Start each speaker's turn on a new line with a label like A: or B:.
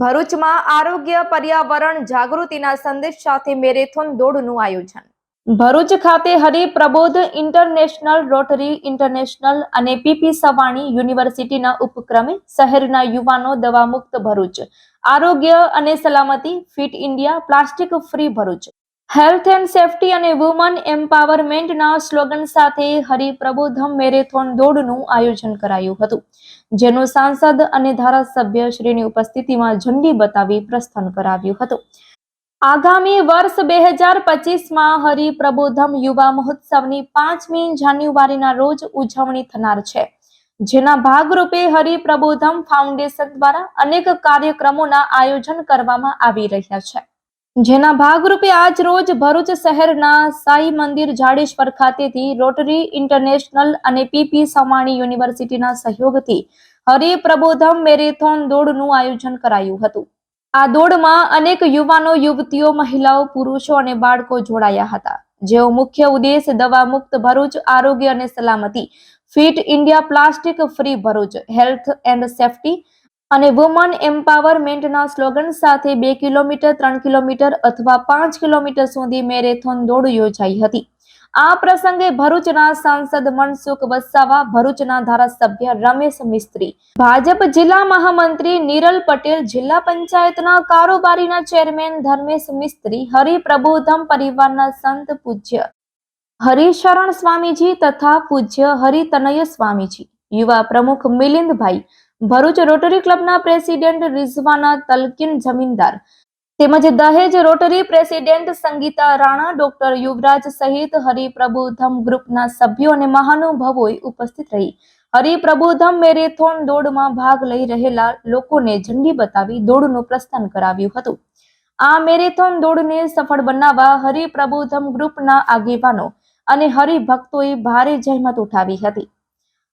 A: ભરૂચમાં આરોગ્ય, પર્યાવરણ જાગૃતિના સંદેશ સાથે મેરેથોન દોડનું આયોજન. ભરૂચ ખાતે હરિપ્રબોધ ઇન્ટરનેશનલ રોટરી ઇન્ટરનેશનલ અને પીપી સવાણી યુનિવર્સિટીના ઉપક્રમે શહેરના યુવાનો દવામુક્ત ભરૂચ. આરોગ્ય અને સલામતી fit India, plastic free Bharuch. Health and safety અને વુમન એમ્પાવરમેન્ટના સ્લોગન સાથે હરિપ્રબોધમ મેરેથોન દોડનું આયોજન કરાયું હતું. જેનું સાંસદ અને ધારાસભ્ય શ્રીની ઉપસ્થિતિમાં ઝંડી બતાવી પ્રસ્થાન કરાવ્યું હતું. આગામી વર્ષ બે હજાર પચીસમાં હરિપ્રબોધમ યુવા મહોત્સવની પાંચમી જાન્યુઆરીના રોજ ઉજવણી થનાર છે. જેના ભાગરૂપે હરિપ્રબોધમ ફાઉન્ડેશન દ્વારા અનેક કાર્યક્રમોના આયોજન કરવામાં આવી રહ્યા છે. જેના ભાગરૂપે આજ રોજ ભરૂચ શહેરના સાઈ મંદિર જાડેશ્વર ખાતેથી રોટરી ઇન્ટરનેશનલ અને પીપી સવાણી યુનિવર્સિટીના સહયોગથી હરિપ્રબોધમ મેરેથોન દોડનું આયોજન કરાયું હતું. આ દોડમાં અનેક યુવાનો, યુવતીઓ, મહિલાઓ, પુરુષો અને બાળકો જોડાયા હતા. જેઓ મુખ્ય ઉદ્દેશ દવા મુક્ત ભરૂચ આરોગ્ય અને સલામતી, fit India plastic free Bharuch, health and safety અને વુમન એમ્પાવરમેન્ટના સ્લોગન સાથે બે કિલોમીટર, ત્રણ કિલોમીટર અથવા પાંચ કિલોમીટર સુધી મેરેથોન દોડ યોજાઈ હતી. આ પ્રસંગે ભરૂચના સાંસદ મનસુખ વસાવા, ભરૂચના ધારાસભ્ય રમેશ મિસ્ત્રી, ભાજપ જિલ્લા મહામંત્રી નિરલ પટેલ, જિલ્લા પંચાયતના કારોબારીના ચેરમેન ધર્મેશ મિસ્ત્રી હરિપ્રભુધમ પરિવારના સંત પૂજ્ય હરિશરણ સ્વામીજી તથા પૂજ્ય હરિતનય સ્વામીજી. યુવા પ્રમુખ મિલિંદભાઈ ભરૂચ રોટરી ક્લબના પ્રેસિડેન્ટ રિઝવાના તલકીન જમીનદાર તેમજ Dahej Rotary president Sangeeta Rana, doctor Yuvraj સહિત હરિપ્રબોધમ ગ્રુપના સભ્યો અને મહાનુભાવોએ ઉપસ્થિત રહી. હરિપ્રબોધમ મેરેથોન દોડમાં ભાગ લઈ રહેલા લોકોને ઝંડી બતાવી દોડનું પ્રસ્થાન કરાવ્યું હતું. આ મેરેથોન દોડને સફળ બનાવવા હરિપ્રભુધમ ગ્રુપના આગેવાનો અને હરિભક્તોએ ભારે જહેમત ઉઠાવી હતી.